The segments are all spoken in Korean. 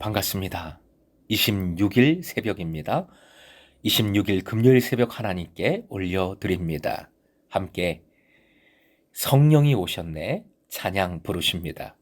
반갑습니다. 26일 새벽입니다. 26일 금요일 새벽 하나님께 올려드립니다. 함께 성령이 오셨네 찬양 부르십니다.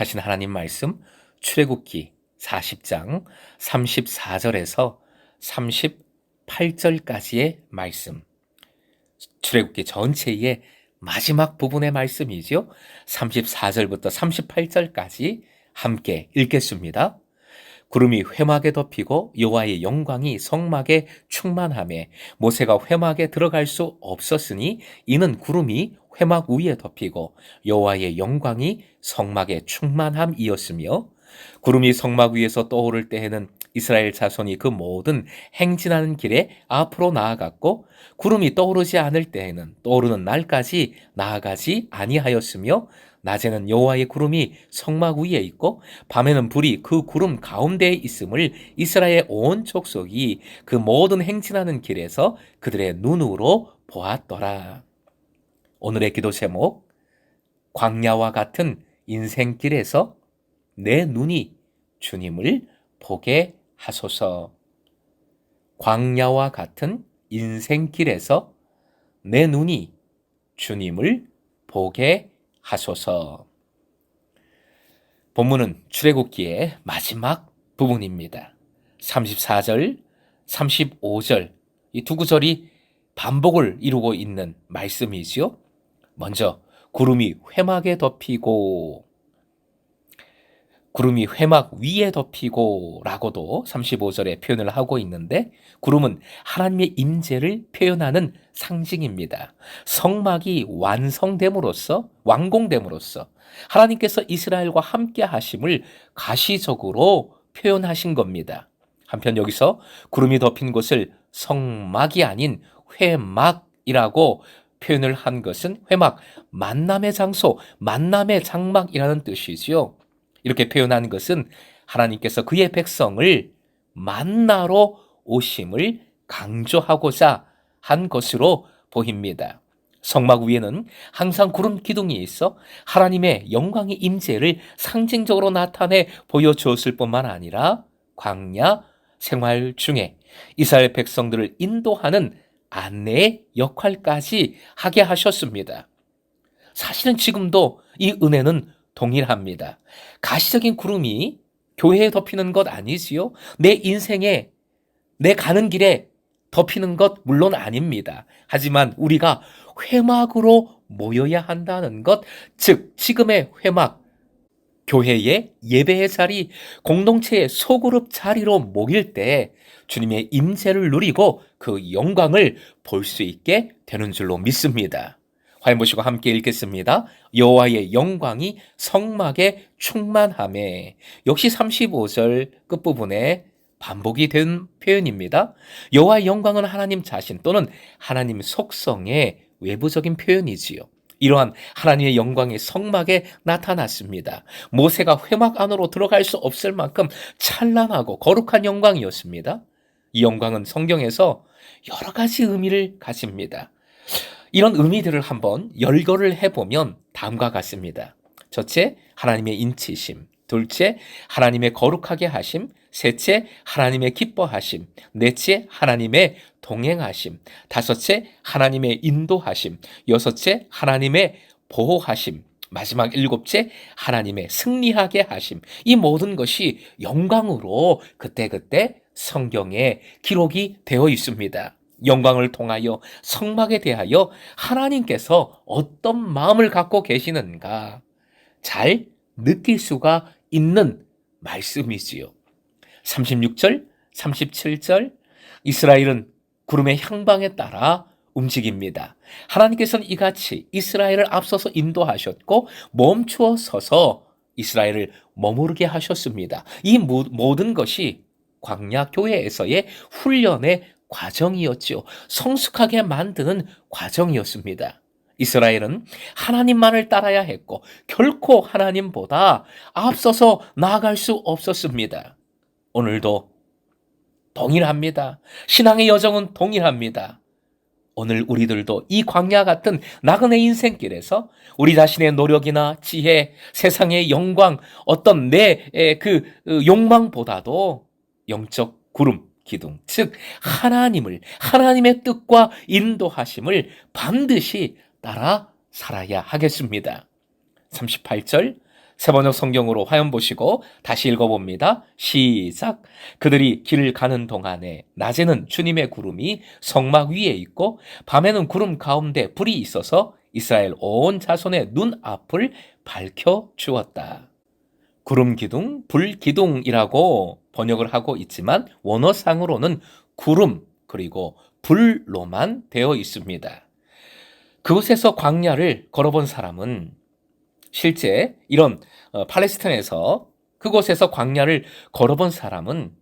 허락하신 하나님 말씀 출애굽기 40장 34절에서 38절까지의 말씀. 출애굽기 전체의 마지막 부분의 말씀이죠. 34절부터 38절까지 함께 읽겠습니다. 구름이 회막에 덮이고 여호와의 영광이 성막에 충만함에 모세가 회막에 들어갈 수 없었으니 이는 구름이 회막 위에 덮이고 여호와의 영광이 성막에 충만함이었으며 구름이 성막 위에서 떠오를 때에는 이스라엘 자손이 그 모든 행진하는 길에 앞으로 나아갔고 구름이 떠오르지 않을 때에는 떠오르는 날까지 나아가지 아니하였으며 낮에는 여호와의 구름이 성막 위에 있고 밤에는 불이 그 구름 가운데에 있음을 이스라엘 온 족속이 그 모든 행진하는 길에서 그들의 눈으로 보았더라. 오늘의 기도 제목 광야와 같은 인생길에서 내 눈이 주님을 보게 하소서. 광야와 같은 인생길에서 내 눈이 주님을 보게 하소서. 본문은 출애굽기의 마지막 부분입니다. 34절, 35절 이 두 구절이 반복을 이루고 있는 말씀이지요. 먼저 구름이 회막에 덮이고 구름이 회막 위에 덮이고 라고도 35절에 표현을 하고 있는데 구름은 하나님의 임재를 표현하는 상징입니다. 성막이 완성됨으로써 완공됨으로써 하나님께서 이스라엘과 함께 하심을 가시적으로 표현하신 겁니다. 한편 여기서 구름이 덮인 곳을 성막이 아닌 회막이라고 표현을 한 것은 회막 만남의 장소, 만남의 장막이라는 뜻이지요. 이렇게 표현한 것은 하나님께서 그의 백성을 만나러 오심을 강조하고자 한 것으로 보입니다. 성막 위에는 항상 구름 기둥이 있어 하나님의 영광의 임재를 상징적으로 나타내 보여주었을 뿐만 아니라 광야 생활 중에 이스라엘 백성들을 인도하는 안내의 역할까지 하게 하셨습니다. 사실은 지금도 이 은혜는 동일합니다. 가시적인 구름이 교회에 덮이는 것 아니지요? 내 인생에, 내 가는 길에 덮이는 것 물론 아닙니다. 하지만 우리가 회막으로 모여야 한다는 것, 즉, 지금의 회막, 교회의 예배의 자리, 공동체의 소그룹 자리로 모일 때 주님의 임재를 누리고 그 영광을 볼 수 있게 되는 줄로 믿습니다. 화면 보시고 함께 읽겠습니다. 여호와의 영광이 성막에 충만함에 역시 35절 끝부분에 반복이 된 표현입니다. 여호와의 영광은 하나님 자신 또는 하나님 속성의 외부적인 표현이지요. 이러한 하나님의 영광이 성막에 나타났습니다. 모세가 회막 안으로 들어갈 수 없을 만큼 찬란하고 거룩한 영광이었습니다. 이 영광은 성경에서 여러 가지 의미를 가집니다. 이런 의미들을 한번 열거를 해보면 다음과 같습니다. 첫째, 하나님의 인치심. 둘째, 하나님의 거룩하게 하심. 셋째, 하나님의 기뻐하심. 넷째, 하나님의 동행하심. 다섯째, 하나님의 인도하심. 여섯째, 하나님의 보호하심. 마지막 일곱째, 하나님의 승리하게 하심. 이 모든 것이 영광으로 그때그때 성경에 기록이 되어 있습니다. 영광을 통하여 성막에 대하여 하나님께서 어떤 마음을 갖고 계시는가 잘 느낄 수가 있는 말씀이지요. 36절, 37절 이스라엘은 구름의 향방에 따라 움직입니다. 하나님께서는 이같이 이스라엘을 앞서서 인도하셨고 멈추어 서서 이스라엘을 머무르게 하셨습니다. 이 모- 모든 것이 광야 교회에서의 훈련의 과정이었지요. 성숙하게 만드는 과정이었습니다. 이스라엘은 하나님만을 따라야 했고 결코 하나님보다 앞서서 나아갈 수 없었습니다. 오늘도 동일합니다. 신앙의 여정은 동일합니다. 오늘 우리들도 이 광야 같은 나그네 인생길에서 우리 자신의 노력이나 지혜, 세상의 영광, 어떤 내 그 욕망보다도 영적 구름, 기둥, 즉 하나님을 하나님의 뜻과 인도하심을 반드시 따라 살아야 하겠습니다. 38절 세 번역 성경으로 화면 보시고 다시 읽어봅니다. 시작. 그들이 길을 가는 동안에 낮에는 주님의 구름이 성막 위에 있고 밤에는 구름 가운데 불이 있어서 이스라엘 온 자손의 눈 앞을 밝혀 주었다. 구름 기둥, 불 기둥이라고 번역을 하고 있지만 원어상으로는 구름 그리고 불로만 되어 있습니다. 그곳에서 광야를 걸어본 사람은 실제 이런 어, 팔레스타인에서 그곳에서 광야를 걸어본 사람은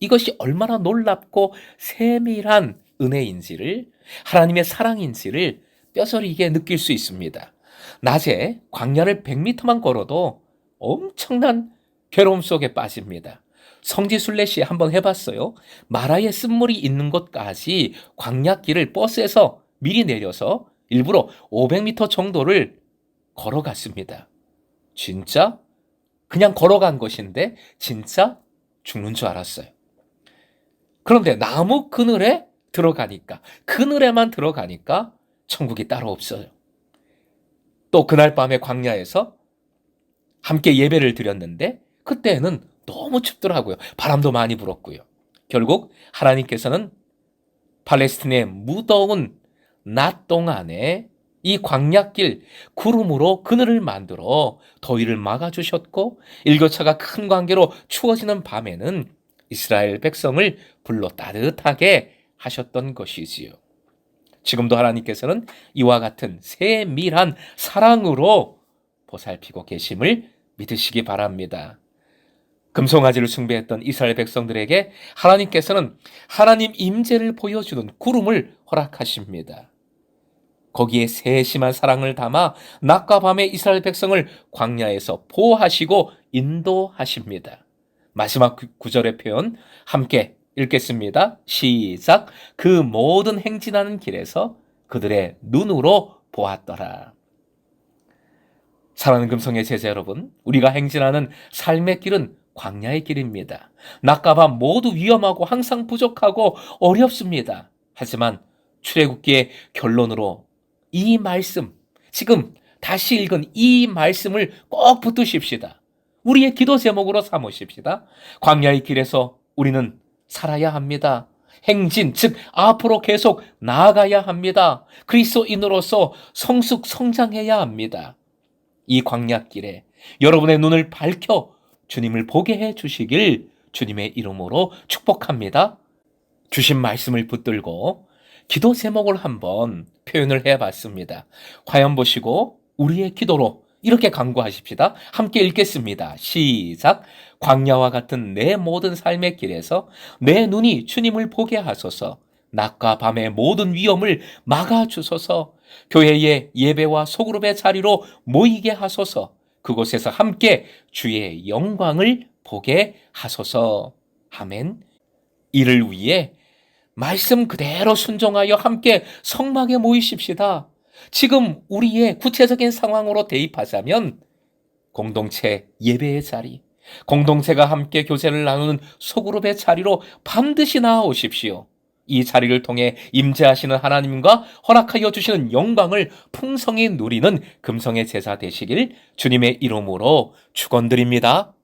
이것이 얼마나 놀랍고 세밀한 은혜인지를 하나님의 사랑인지를 뼈저리게 느낄 수 있습니다. 낮에 광야를 100m만 걸어도 엄청난 괴로움 속에 빠집니다. 성지순례 씨 한번 해봤어요. 마라의 쓴물이 있는 곳까지 광야길을 버스에서 미리 내려서 일부러 500m 정도를 걸어갔습니다. 진짜? 그냥 걸어간 것인데 진짜 죽는 줄 알았어요. 그런데 나무 그늘에 들어가니까 그늘에만 들어가니까 천국이 따로 없어요. 또 그날 밤에 광야에서 함께 예배를 드렸는데 그때는 너무 춥더라고요. 바람도 많이 불었고요. 결국 하나님께서는 팔레스틴의 무더운 낮 동안에 이 광야길 구름으로 그늘을 만들어 더위를 막아주셨고 일교차가 큰 관계로 추워지는 밤에는 이스라엘 백성을 불러 따뜻하게 하셨던 것이지요. 지금도 하나님께서는 이와 같은 세밀한 사랑으로 보살피고 계심을 믿으시기 바랍니다. 금송아지를 숭배했던 이스라엘 백성들에게 하나님께서는 하나님 임재를 보여주는 구름을 허락하십니다. 거기에 세심한 사랑을 담아 낮과 밤에 이스라엘 백성을 광야에서 보호하시고 인도하십니다. 마지막 구- 구절의 표현 함께 읽겠습니다. 시작. 그 모든 행진하는 길에서 그들의 눈으로 보았더라. 사랑하는 금성의 제자 여러분, 우리가 행진하는 삶의 길은 광야의 길입니다. 낮과 밤 모두 위험하고 항상 부족하고 어렵습니다. 하지만 출애굽기의 결론으로 이 말씀, 지금 다시 읽은 이 말씀을 꼭 붙드십시다. 우리의 기도 제목으로 삼으십시다. 광야의 길에서 우리는 살아야 합니다. 행진, 즉 앞으로 계속 나아가야 합니다. 그리스도인으로서 성숙 성장해야 합니다. 이 광야길에 여러분의 눈을 밝혀 주님을 보게 해 주시길 주님의 이름으로 축복합니다. 주신 말씀을 붙들고 기도 제목을 한번 표현을 해 봤습니다. 화면 보시고 우리의 기도로 이렇게 강구하십시다. 함께 읽겠습니다. 시작. 광야와 같은 내 모든 삶의 길에서 내 눈이 주님을 보게 하소서. 낮과 밤의 모든 위험을 막아 주소서. 교회의 예배와 소그룹의 자리로 모이게 하소서. 그곳에서 함께 주의 영광을 보게 하소서. 아멘. 이를 위해 말씀 그대로 순종하여 함께 성막에 모이십시다. 지금 우리의 구체적인 상황으로 대입하자면 공동체 예배의 자리, 공동체가 함께 교제를 나누는 소그룹의 자리로 반드시 나아오십시오. 이 자리를 통해 임재하시는 하나님과 허락하여 주시는 영광을 풍성히 누리는 금성의 제자 되시길 주님의 이름으로 축원드립니다.